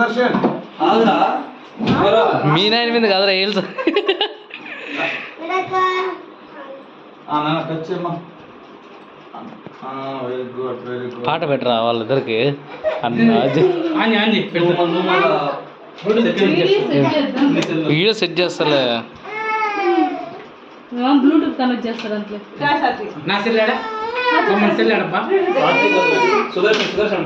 సుదర్శన్. మీ నాయన మీద కాదురా ఏల్స్ పాట పెట్టరా వాళ్ళిద్దరికి? వీడియో సెట్ చేస్తలే. బ్లూటూత్ కనెక్ట్ చేస్తారు అంతే. సుదర్శన్ సుదర్శన్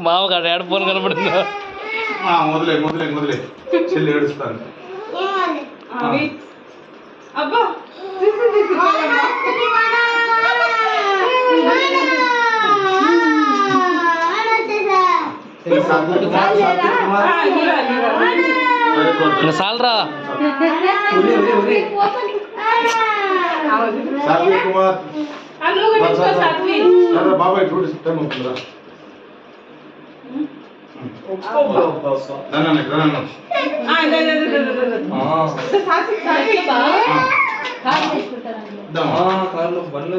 మామగారు ఏడ ఫోన్ కనపడిందా మొదలే మొదలే మొదలే చెల్లి ఏడుస్తాను అబ్బా సాధు ఇంకా సాలరా. బాబాయ్ చూడు టైం అవుతుందా కార్లో బండ్లో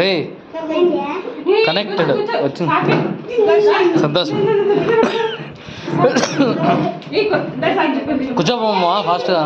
రే కనెక్టెడ్ వచ్చింది. సంతోషం. కూర్చోబోమ్మా ఫాస్ట్గా